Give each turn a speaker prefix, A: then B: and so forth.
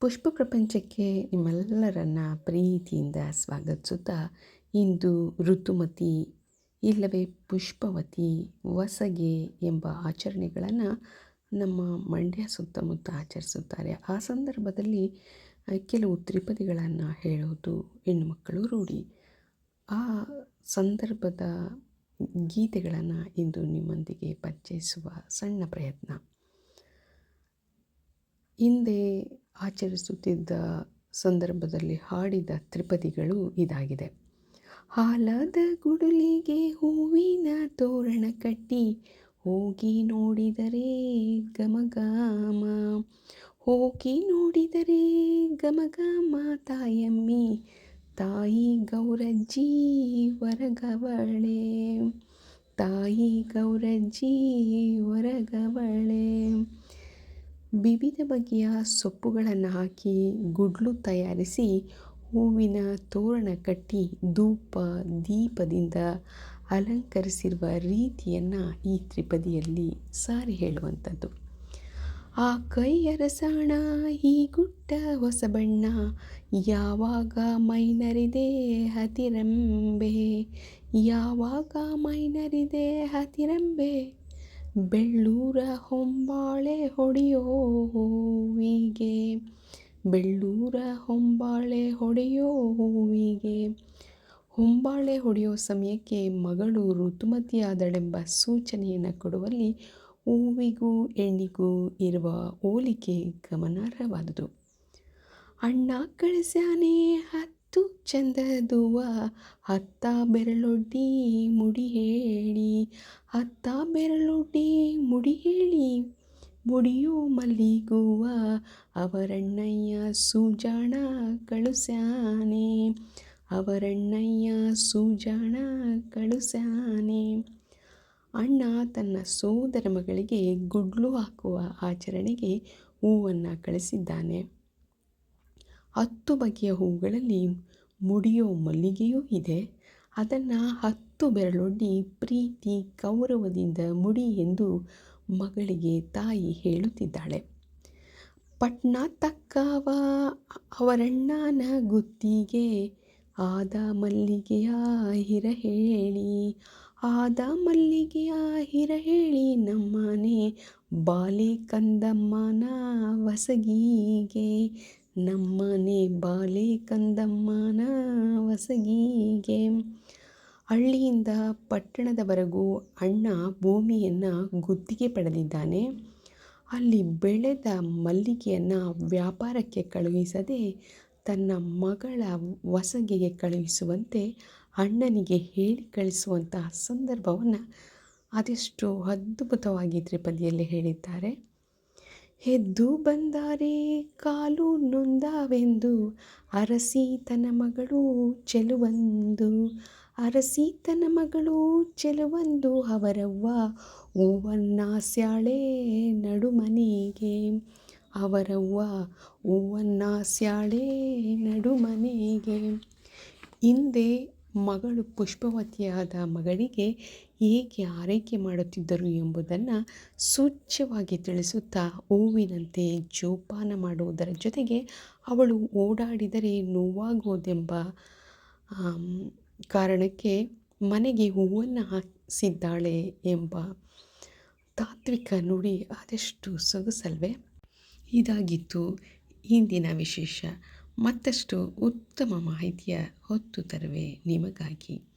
A: ಪುಷ್ಪ ಪ್ರಪಂಚಕ್ಕೆ ನಿಮ್ಮೆಲ್ಲರನ್ನ ಪ್ರೀತಿಯಿಂದ ಸ್ವಾಗತಿಸುತ್ತಾ ಇಂದು ಋತುಮತಿ, ಇಲ್ಲವೇ ಪುಷ್ಪವತಿ ವಸಗೆ ಎಂಬ ಆಚರಣೆಗಳನ್ನು ನಮ್ಮ ಮಂಡ್ಯ ಸುತ್ತಮುತ್ತ ಆಚರಿಸುತ್ತಾರೆ. ಆ ಸಂದರ್ಭದಲ್ಲಿ ಕೆಲವು ತ್ರಿಪದಿಗಳನ್ನು ಹೇಳೋದು ಹೆಣ್ಣುಮಕ್ಕಳು ರೂಢಿ. ಆ ಸಂದರ್ಭದ ಗೀತೆಗಳನ್ನು ಇಂದು ನಿಮ್ಮೊಂದಿಗೆ ಪರಿಚಯಿಸುವ ಸಣ್ಣ ಪ್ರಯತ್ನ. ಹಿಂದೆ ಆಚರಿಸುತ್ತಿದ್ದ ಸಂದರ್ಭದಲ್ಲಿ ಹಾಡಿದ ತ್ರಿಪದಿಗಳು ಇದಾಗಿದೆ. ಹಾಲದ ಗುಡುಲಿಗೆ ಹೂವಿನ ತೋರಣ ಕಟ್ಟಿ, ಹೋಗಿ ನೋಡಿದರೆ ಗಮಗಾಮ. ಹೋಗಿ ನೋಡಿದರೆ ಗಮಗಾಮ ತಾಯಮ್ಮಿ, ತಾಯಿ ಗೌರಜ್ಜಿ ವರಗವಳೆ. ತಾಯಿ ಗೌರಜ್ಜಿ ವರಗವಳೆ. ವಿವಿಧ ಬಗೆಯ ಸೊಪ್ಪುಗಳನ್ನು ಹಾಕಿ ಗುಡ್ಲು ತಯಾರಿಸಿ ಹೂವಿನ ತೋರಣ ಕಟ್ಟಿ ಧೂಪ, ದೀಪದಿಂದ ಅಲಂಕರಿಸಿರುವ ರೀತಿಯನ್ನು ಈ ತ್ರಿಪದಿಯಲ್ಲಿ ಸಾರಿ ಹೇಳುವಂಥದ್ದು. ಆ ಕೈ ಅರಸಾಣ ಈ ಗುಟ್ಟ ಹೊಸ ಬಣ್ಣ, ಯಾವಾಗ ಮೈನರಿದೆ ಹತಿರಂಬೆ, ಯಾವಾಗ ಮೈನರಿದೆ ಹತಿರಂಬೆ. ಬೆಳ್ಳೂರ ಹೊಂಬಾಳೆ ಹೊಡೆಯೋ ಹೂವಿಗೆ, ಬೆಳ್ಳೂರ ಹೊಂಬಾಳೆ ಹೊಡೆಯೋ ಹೂವಿಗೆ. ಹೊಂಬಾಳೆ ಹೊಡೆಯೋ ಸಮಯಕ್ಕೆ ಮಗಳು ಋತುಮತಿಯಾದಳೆಂಬ ಸೂಚನೆಯನ್ನು ಕೊಡುವಲ್ಲಿ ಹೂವಿಗೂ ಹೆಣ್ಣಿಗೂ ಇರುವ ಹೋಲಿಕೆ ಗಮನಾರ್ಹವಾದುದು. ಅಣ್ಣ ಕಳಿಸ್ಯಾನೆ ಹತ್ತು ಚಂದದುವ ಹತ್ತ ಬೆರಳೊಡ್ಡಿ ಮುಡಿ ಹೇಳಿ ಹತ್ತ ಬೆರಳೊಡ್ಡಿ ಮುಡಿ ಹೇಳಿ, ಮುಡಿಯೋ ಮಲ್ಲಿಗುವ. ಅವರಣ್ಣಯ್ಯ ಸೂಜಾಣ ಕಳುಸ್ಯಾನೆ, ಅವರಣ್ಣಯ್ಯ ಸೂಜಾಣ ಕಳುಸ್ಯಾನೆ. ಅಣ್ಣ ತನ್ನ ಸೋದರ ಮಗಳಿಗೆ ಗುಡ್ಲು ಹಾಕುವ ಆಚರಣೆಗೆ ಹೂವನ್ನು ಕಳಿಸಿದ್ದಾನೆ. ಹತ್ತು ಬಗೆಯ ಹೂಗಳಲ್ಲಿ ಮುಡಿಯೋ ಮಲ್ಲಿಗೆಯೂ ಇದೆ. ಅದನ್ನು ಹತ್ತು ಬೆರಳೊಡ್ಡಿ ಪ್ರೀತಿ, ಗೌರವದಿಂದ ಮುಡಿ ಎಂದು ಮಗಳಿಗೆ ತಾಯಿ ಹೇಳುತ್ತಿದ್ದಾಳೆ. ಪಟ್ನ ತಕ್ಕವ ಅವರಣ್ಣನ ಗುತ್ತಿಗೆ ಆದ ಮಲ್ಲಿಗೆಯ ಹಿರ ಹೇಳಿ, ಆದ ಮಲ್ಲಿಗೆಯ ಹಿರ ಹೇಳಿ ನಮ್ಮನೆ ಬಾಲೆ ಕಂದಮ್ಮನ ವಸಗಿಗೆ ನಮ್ಮನೆ ಬಾಲೆ ಕಂದಮ್ಮನ ವಸಗಿಗೆ. ಹಳ್ಳಿಯಿಂದ ಪಟ್ಟಣದವರೆಗೂ ಅಣ್ಣ ಭೂಮಿಯನ್ನು ಗುತ್ತಿಗೆ ಪಡೆದಿದ್ದಾನೆ. ಅಲ್ಲಿ ಬೆಳೆದ ಮಲ್ಲಿಗೆಯನ್ನು ವ್ಯಾಪಾರಕ್ಕೆ ಕಳುಹಿಸದೆ ತನ್ನ ಮಗಳ ವಸಗಿಗೆ ಕಳುಹಿಸುವಂತೆ ಅಣ್ಣನಿಗೆ ಹೇಳಿ ಕಳಿಸುವಂತಹ ಸಂದರ್ಭವನ್ನು ಅದೆಷ್ಟು ಅದ್ಭುತವಾಗಿ ತ್ರಿಪದಿಯಲ್ಲಿ ಹೇಳಿದ್ದಾರೆ. ಎದ್ದು ಬಂದಾರೆ ಕಾಲು ನೊಂದಾವೆಂದು. ಅರಸಿ ತನ್ನ ಮಗಳು ಚೆಲುವಂದು. ಅರಸಿ ಮಗಳು ಚೆಲುವಂದು ಅವರವ್ವ. ಹೂವನ್ನ ಸ್ಯಾಳೆ ನಡುಮನೆಗೆ. ಅವರವ್ವ ಹೂವನ್ನ ಸ್ಯಾಳೆ ನಡುಮನೆಗೆ. ಹಿಂದೆ ಮಗಳು ಪುಷ್ಪವತಿಯಾದ ಮಗಳಿಗೆ ಹೇಗೆ ಆರೈಕೆ ಮಾಡುತ್ತಿದ್ದರು ಎಂಬುದನ್ನು ಸೂಚ್ಯವಾಗಿ ತಿಳಿಸುತ್ತಾ ಹೂವಿನಂತೆ ಜೋಪಾನ ಮಾಡುವುದರ ಜೊತೆಗೆ ಅವಳು ಓಡಾಡಿದರೆ ನೋವಾಗುವುದೆಂಬ ಕಾರಣಕ್ಕೆ ಮನೆಗೆ ಹೂವನ್ನು ಹಾಕಿಸಿದ್ದಾಳೆ ಎಂಬ ತಾತ್ವಿಕ ನುಡಿ ಆದಷ್ಟು ಸೊಗಸಲ್ವೇ? ಇದಾಗಿತ್ತು ಇಂದಿನ ವಿಶೇಷ. ಮತ್ತಷ್ಟು ಉತ್ತಮ ಮಾಹಿತಿಯ ಹೊತ್ತು ತರುವೆ ನಿಮಗಾಗಿ.